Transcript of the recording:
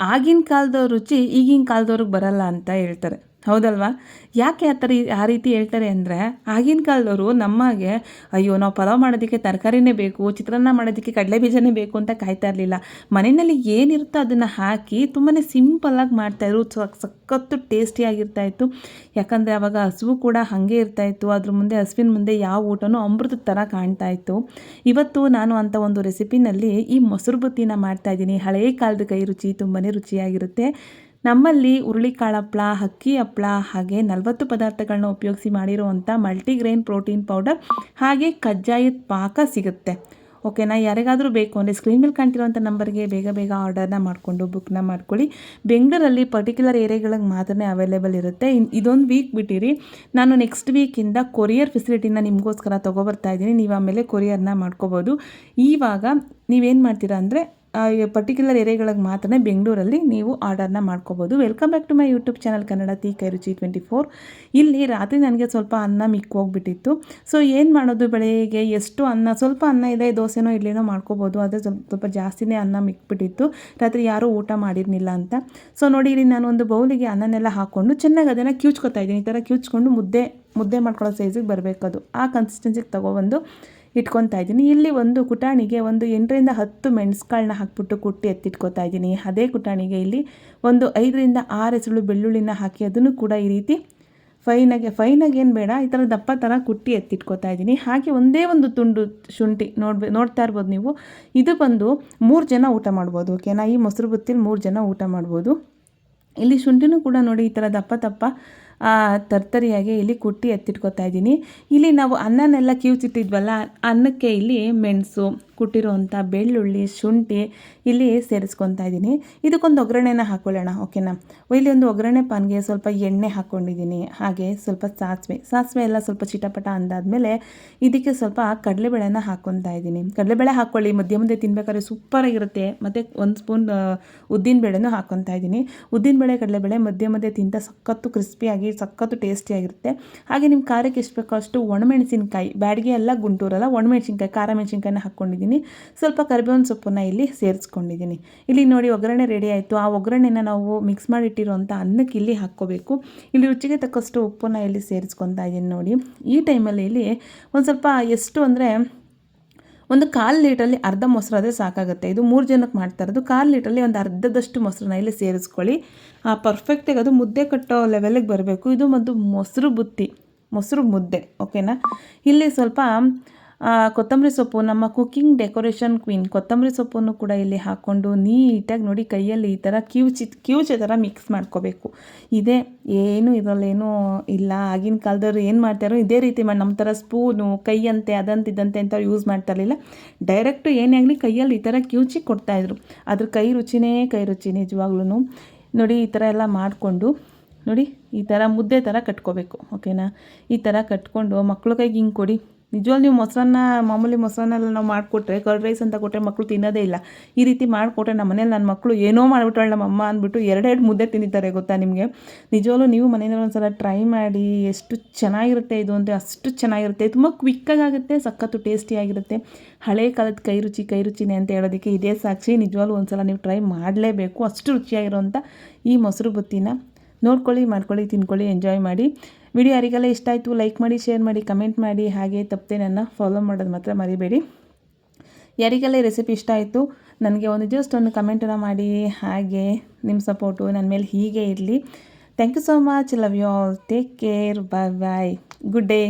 ಆಗಿನ ಕಾಲದ ರುಚಿ ಈಗಿನ ಕಾಲದವ್ರಿಗೆ ಬರಲ್ಲ ಅಂತ ಹೇಳ್ತಾರೆ. ಹೌದಲ್ವಾ? ಯಾಕೆ ಆ ಥರ ಆ ರೀತಿ ಹೇಳ್ತಾರೆ ಅಂದರೆ ಆಗಿನ ಕಾಲದವರು ನಮಗೆ ಅಯ್ಯೋ, ನಾವು ಪಲಾವ್ ಮಾಡೋದಕ್ಕೆ ತರಕಾರಿನೇ ಬೇಕು, ಚಿತ್ರಾನ್ನ ಮಾಡೋದಕ್ಕೆ ಕಡಲೆ ಬೀಜನೇ ಬೇಕು ಅಂತ ಕಾಯ್ತಾ ಇರಲಿಲ್ಲ. ಮನೆಯಲ್ಲಿ ಏನಿರುತ್ತೋ ಅದನ್ನು ಹಾಕಿ ತುಂಬಾ ಸಿಂಪಲ್ಲಾಗಿ ಮಾಡ್ತಾಯಿದ್ರು ಸಖತ್ತು ಟೇಸ್ಟಿಯಾಗಿರ್ತಾ ಇತ್ತು. ಯಾಕಂದರೆ ಆವಾಗ ಹಸುವು ಕೂಡ ಹಾಗೆ ಇರ್ತಾಯಿತ್ತು ಅದ್ರ ಮುಂದೆ, ಹಸುವಿನ ಮುಂದೆ ಯಾವ ಊಟನೂ ಅಮೃತದ ಥರ ಕಾಣ್ತಾ ಇತ್ತು. ಇವತ್ತು ನಾನು ಅಂಥ ಒಂದು ರೆಸಿಪಿನಲ್ಲಿ ಈ ಮೊಸರು ಬುತ್ತಿನ ಮಾಡ್ತಾಯಿದ್ದೀನಿ ಹಳೆಯ ಕಾಲದ ಕೈ ರುಚಿ ತುಂಬಾ ರುಚಿಯಾಗಿರುತ್ತೆ. ನಮ್ಮಲ್ಲಿ ಹುರುಳಿಕಾಳು ಹಪ್ಪಳ ಅಕ್ಕಿ ಹಪ್ಪಳ ಹಾಗೆ ನಲವತ್ತು ಪದಾರ್ಥಗಳನ್ನ ಉಪಯೋಗಿಸಿ ಮಾಡಿರುವಂಥ ಮಲ್ಟಿಗ್ರೇನ್ ಪ್ರೋಟೀನ್ ಪೌಡರ್ ಹಾಗೆ ಕಜ್ಜಾಯದ ಪಾಕ ಸಿಗುತ್ತೆ. ಓಕೆನಾ ಯಾರಿಗಾದರೂ ಬೇಕು ಅಂದರೆ ಸ್ಕ್ರೀನ್ ಮೇಲೆ ಕಾಣ್ತಿರೋಂಥ ನಂಬರ್ಗೆ ಬೇಗ ಬೇಗ ಆರ್ಡರ್ನ ಮಾಡಿಕೊಂಡು ಬುಕ್ನ ಮಾಡ್ಕೊಳ್ಳಿ. ಬೆಂಗಳೂರಲ್ಲಿ ಪರ್ಟಿಕ್ಯುಲರ್ ಏರಿಯಾಗಳಿಗೆ ಮಾತ್ರ ಅವೈಲೇಬಲ್ ಇರುತ್ತೆ. ಇದೊಂದು ವೀಕ್ ಬಿಟ್ಟಿರಿ. ನಾನು ನೆಕ್ಸ್ಟ್ ವೀಕಿಂದ ಕೊರಿಯರ್ ಫೆಸಿಲಿಟಿನ ನಿಮಗೋಸ್ಕರ ತೊಗೊಬರ್ತಾ ಇದ್ದೀನಿ. ನೀವು ಆಮೇಲೆ ಕೊರಿಯರ್ನ ಮಾಡ್ಕೋಬೋದು. ಈವಾಗ ನೀವೇನು ಮಾಡ್ತೀರಾ ಅಂದರೆ ಪರ್ಟಿಕ್ಯುಲರ್ ಏರಿಯಾಗಳಿಗೆ ಮಾತ್ರ ಬೆಂಗಳೂರಲ್ಲಿ ನೀವು ಆರ್ಡರ್ನ ಮಾಡ್ಕೋಬೋದು. Welcome back to my YouTube channel Kannada ತಿ ಕೈರುಚಿ ಟ್ವೆಂಟಿ ಫೋರ್ ಇಲ್ಲಿ ರಾತ್ರಿ ನನಗೆ ಸ್ವಲ್ಪ ಅನ್ನ ಮಿಕ್ಕೋಗ್ಬಿಟ್ಟಿತ್ತು ಸೊ ಏನು ಮಾಡೋದು ಬೆಳಗ್ಗೆ? ಎಷ್ಟು ಅನ್ನ? ಸ್ವಲ್ಪ ಅನ್ನ ಇದೆ, ದೋಸೆನೋ ಇಡ್ಲಿನೋ ಮಾಡ್ಕೋಬೋದು. ಆದರೆ ಸ್ವಲ್ಪ ಸ್ವಲ್ಪ ಜಾಸ್ತಿನೇ ಅನ್ನ ಮಿಕ್ಬಿಟ್ಟಿತ್ತು. ರಾತ್ರಿ ಯಾರೂ ಊಟ ಮಾಡಿರಲಿಲ್ಲ ಅಂತ. ಸೊ ನೋಡಿ, ಇಲ್ಲಿ ನಾನು ಒಂದು ಬೌಲಿಗೆ ಅನ್ನನೆಲ್ಲ ಹಾಕ್ಕೊಂಡು ಚೆನ್ನಾಗಿ ಅದನ್ನು ಕ್ಯೂಚ್ಕೊತಾ ಇದ್ದೀನಿ. ಈ ಥರ ಕ್ಯೂಚ್ಕೊಂಡು ಮುದ್ದೆ ಮುದ್ದೆ ಮಾಡ್ಕೊಳ್ಳೋ ಸೈಜಿಗೆ ಬರಬೇಕು ಅದು ಆ ಕನ್ಸಿಸ್ಟೆನ್ಸಿಗೆ ತೊಗೊಬಂದು ಇಟ್ಕೊತಾ ಇದ್ದೀನಿ. ಇಲ್ಲಿ ಒಂದು ಕುಟಾಣಿಗೆ ಒಂದು ಎಂಟರಿಂದ ಹತ್ತು ಮೆಣಸುಕಾಳನ್ನ ಹಾಕ್ಬಿಟ್ಟು ಕುಟ್ಟಿ ಎತ್ತಿಟ್ಕೊತಾ ಇದ್ದೀನಿ. ಅದೇ ಕುಟಾಣಿಗೆ ಇಲ್ಲಿ ಒಂದು ಐದರಿಂದ ಆರು ಎಸಳು ಬೆಳ್ಳುಳ್ಳಿನ ಹಾಕಿ ಅದನ್ನು ಕೂಡ ಈ ರೀತಿ ಫೈನಾಗೆ ಫೈನಾಗಿ ಏನು ಬೇಡ, ಈ ಥರ ದಪ್ಪ ಥರ ಕುಟ್ಟಿ ಎತ್ತಿಟ್ಕೊತಾ ಇದ್ದೀನಿ. ಹಾಗೆ ಒಂದೇ ಒಂದು ತುಂಡು ಶುಂಠಿ ನೋಡ್ಬೇ, ನೋಡ್ತಾ ಇರ್ಬೋದು ನೀವು. ಇದು ಬಂದು ಮೂರು ಜನ ಊಟ ಮಾಡ್ಬೋದು ಓಕೆನಾ ಈ ಮೊಸರು ಬುತ್ತಿಲಿ ಮೂರು ಜನ ಊಟ ಮಾಡ್ಬೋದು. ಇಲ್ಲಿ ಶುಂಠಿನೂ ಕೂಡ ನೋಡಿ ಈ ಥರ ದಪ್ಪ ದಪ್ಪ ತರ್ತರಿಯಾಗಿ ಇಲ್ಲಿ ಕುಟ್ಟಿ ಎತ್ತಿಟ್ಕೊತಾ ಇದ್ದೀನಿ. ಇಲ್ಲಿ ನಾವು ಅನ್ನನೆಲ್ಲ ಕಿವುಚಿಟ್ಟಿದ್ವಲ್ಲ, ಅನ್ನಕ್ಕೆ ಇಲ್ಲಿ ಮೆಣಸು ಕುಟ್ಟಿರುವಂಥ ಬೆಳ್ಳುಳ್ಳಿ, ಶುಂಠಿ ಇಲ್ಲಿ ಸೇರಿಸ್ಕೊತಾ ಇದ್ದೀನಿ. ಇದಕ್ಕೊಂದು ಒಗ್ಗರಣೆನ ಹಾಕ್ಕೊಳ್ಳೋಣ ಓಕೆನಾ? ಇಲ್ಲಿ ಒಂದು ಒಗ್ಗರಣೆ ಪಾನ್ಗೆ ಸ್ವಲ್ಪ ಎಣ್ಣೆ ಹಾಕ್ಕೊಂಡಿದ್ದೀನಿ, ಹಾಗೆ ಸ್ವಲ್ಪ ಸಾಸಿವೆ. ಸಾಸಿವೆ ಎಲ್ಲ ಸ್ವಲ್ಪ ಚಿಟಪಟ ಅಂದಾದಮೇಲೆ ಇದಕ್ಕೆ ಸ್ವಲ್ಪ ಕಡಲೆಬೇಳೆನ ಹಾಕ್ಕೊತಾ ಇದ್ದೀನಿ. ಕಡಲೆಬೇಳೆ ಹಾಕ್ಕೊಳ್ಳಿ, ಮಧ್ಯ ಮುಂದೆ ತಿನ್ಬೇಕಾದ್ರೆ ಸೂಪರಾಗಿರುತ್ತೆ ಮತ್ತು ಒಂದು ಸ್ಪೂನ್ ಉದ್ದಿನ ಬೇಳೆನೂ ಹಾಕ್ಕೊತಾ ಇದ್ದೀನಿ. ಉದ್ದಿನಬೇಳೆ, ಕಡಲೆಬೇಳೆ ಮಧ್ಯೆ ಮಧ್ಯೆ ತಿಂತ ಸಖತ್ತು ಕ್ರಿಸ್ಪಿಯಾಗಿ ಸಖತ್ತು ಟೇಸ್ಟಿಯಾಗಿರುತ್ತೆ ಹಾಗೆ ನಿಮ್ಮ ಖಾರಕ್ಕೆ ಎಷ್ಟು ಬೇಕೋ ಅಷ್ಟು ಒಣಮೆಣಸಿನಕಾಯಿ, ಬ್ಯಾಡಿಗೆ ಎಲ್ಲ ಗುಂಟೂರಲ್ಲ, ಒಣಮೆಣಸಿನ್ಕಾಯಿ ಖಾರ ಮೆಣಸಿನ್ಕಾಯಿನ ಹಾಕ್ಕೊಂಡಿದ್ದೀನಿ ಸ್ವಲ್ಪ ಕರಿಬೇವಿನ ಸೊಪ್ಪನ್ನು ಇಲ್ಲಿ ಸೇರಿಸ್ಕೊಂಡಿದ್ದೀನಿ. ಇಲ್ಲಿ ನೋಡಿ ಒಗ್ಗರಣೆ ರೆಡಿ ಆಯಿತು. ಆ ಒಗ್ಗರಣೆನ ನಾವು ಮಿಕ್ಸ್ ಮಾಡಿಟ್ಟಿರುವಂಥ ಅನ್ನಕ್ಕೆ ಇಲ್ಲಿ ಹಾಕ್ಕೋಬೇಕು. ಇಲ್ಲಿ ರುಚಿಗೆ ತಕ್ಕಷ್ಟು ಉಪ್ಪನ್ನು ಇಲ್ಲಿ ಸೇರಿಸ್ಕೊತಾ ಇದ್ದೀನಿ ನೋಡಿ. ಈ ಟೈಮಲ್ಲಿ ಇಲ್ಲಿ ಒಂದು ಸ್ವಲ್ಪ ಎಷ್ಟು ಅಂದರೆ ಒಂದು ಕಾಲು ಲೀಟ್ರಲ್ಲಿ ಅರ್ಧ ಮೊಸರಾದರೆ ಸಾಕಾಗುತ್ತೆ. ಇದು ಮೂರು ಜನಕ್ಕೆ ಮಾಡ್ತಾ ಇರೋದು. ಕಾಲು ಲೀಟ್ರಲ್ಲಿ ಒಂದು ಅರ್ಧದಷ್ಟು ಮೊಸರನ್ನ ಇಲ್ಲಿ ಸೇರಿಸ್ಕೊಳ್ಳಿ. ಪರ್ಫೆಕ್ಟಾಗಿ ಅದು ಮುದ್ದೆ ಕಟ್ಟೋ ಲೆವೆಲಿಗೆ ಬರಬೇಕು. ಇದು ಒಂದು ಮೊಸರು ಬುತ್ತಿ, ಮೊಸರು ಮುದ್ದೆ ಓಕೆನಾ ಇಲ್ಲಿ ಸ್ವಲ್ಪ ಕೊತ್ತಂಬರಿ ಸೊಪ್ಪು, ನಮ್ಮ ಕುಕ್ಕಿಂಗ್ ಡೆಕೋರೇಷನ್ ಕ್ವೀನ್ ಕೊತ್ತಂಬರಿ ಸೊಪ್ಪನ್ನು ಕೂಡ ಇಲ್ಲಿ ಹಾಕ್ಕೊಂಡು ನೀಟಾಗಿ ನೋಡಿ ಕೈಯಲ್ಲಿ ಈ ಥರ ಕಿವುಚಿ, ಕಿವುಚೆ ಥರ ಮಿಕ್ಸ್ ಮಾಡ್ಕೋಬೇಕು. ಇದೇ, ಏನು ಇದರಲ್ಲೇನೂ ಇಲ್ಲ. ಆಗಿನ ಕಾಲದವ್ರು ಏನು ಮಾಡ್ತಾರೋ ಇದೇ ರೀತಿ ಮಾಡಿ, ನಮ್ಮ ಥರ ಸ್ಪೂನು ಕೈಯಂತೆ, ಅದಂತೆ ಇದಂತೆ ಅಂತ ಯೂಸ್ ಮಾಡ್ತಾ ಇರಲಿಲ್ಲ ಡೈರೆಕ್ಟು ಏನೇ ಆಗಲಿ ಕೈಯಲ್ಲಿ ಈ ಥರ ಕಿವುಚಿ ಕೊಡ್ತಾಯಿದ್ರು ಅದ್ರ ಕೈ ರುಚಿನೇ, ಕೈ ರುಚಿ ನಿಜವಾಗ್ಲೂ ನೋಡಿ, ಈ ಥರ ಎಲ್ಲ ಮಾಡಿಕೊಂಡು, ನೋಡಿ, ಈ ಥರ ಮುದ್ದೆ ಥರ ಕಟ್ಕೋಬೇಕು ಓಕೆನಾ ಈ ಥರ ಕಟ್ಕೊಂಡು ಮಕ್ಕಳು ಕೈಗೆ ಹಿಂಗೆ ಕೊಡಿ. ನಿಜವಾಗ್ಲೂ ನೀವು ಮೊಸರನ್ನ, ಮಾಮೂಲಿ ಮೊಸರನ್ನೆಲ್ಲ ನಾವು ಮಾಡಿಕೊಟ್ರೆ, ಕರ್ಡ್ ರೈಸ್ ಅಂತ ಕೊಟ್ಟರೆ ಮಕ್ಕಳು ತಿನ್ನೋದೇ ಇಲ್ಲ. ಈ ರೀತಿ ಮಾಡಿಕೊಟ್ರೆ ನಮ್ಮ ಮನೇಲಿ ನನ್ನ ಮಕ್ಕಳು ಏನೋ ಮಾಡಿಬಿಟ್ಟಾಳೆ ನಮ್ಮಮ್ಮ ಅಂದ್ಬಿಟ್ಟು ಎರಡೆರಡು ಮುದ್ದೆ ತಿಂದಿದ್ದಾರೆ ಗೊತ್ತಾ ನಿಮಗೆ? ನಿಜವಾಗ್ಲೂ ನೀವು ಮನೇಲಿ ಒಂದು ಸಲ ಟ್ರೈ ಮಾಡಿ, ಎಷ್ಟು ಚೆನ್ನಾಗಿರುತ್ತೆ ಇದು ಅಂದರೆ ಅಷ್ಟು ಚೆನ್ನಾಗಿರುತ್ತೆ. ತುಂಬ ಕ್ವಿಕ್ಕಾಗುತ್ತೆ ಸಖತ್ತು ಟೇಸ್ಟಿಯಾಗಿರುತ್ತೆ ಹಳೆ ಕಾಲದ ಕೈ ರುಚಿ, ಕೈ ರುಚಿನೇ ಅಂತ ಹೇಳೋದಕ್ಕೆ ಇದೇ ಸಾಕ್ಷಿ. ನಿಜವಾಗ್ಲೂ ಒಂದ್ಸಲ ನೀವು ಟ್ರೈ ಮಾಡಲೇಬೇಕು. ಅಷ್ಟು ರುಚಿಯಾಗಿರೋಂಥ ಈ ಮೊಸರು ಬುತ್ತಿನ. ನೋಡ್ಕೊಳ್ಳಿ, ಮಾಡ್ಕೊಳ್ಳಿ, ತಿನ್ಕೊಳ್ಳಿ ಎಂಜಾಯ್ ಮಾಡಿ. ವಿಡಿಯೋ ಯಾರಿಗೆಲ್ಲ ಇಷ್ಟ ಆಯಿತು ಲೈಕ್ ಮಾಡಿ ಶೇರ್ ಮಾಡಿ ಕಮೆಂಟ್ ಮಾಡಿ, ಹಾಗೆ ತಪ್ಪದೆ ನನ್ನ ಫಾಲೋ ಮಾಡೋದು ಮಾತ್ರ ಮರಿಬೇಡಿ. ಯಾರಿಗೆಲ್ಲ ಈ ರೆಸಿಪಿ ಇಷ್ಟ ಆಯಿತು, ನನಗೆ ಒಂದು ಜಸ್ಟ್ ಒಂದು ಕಮೆಂಟನ್ನು ಮಾಡಿ, ಹಾಗೆ ನಿಮ್ಮ ಸಪೋರ್ಟು ನನ್ನ ಮೇಲೆ ಹೀಗೆ ಇರಲಿ. Thank you so much love you all take care bye bye good day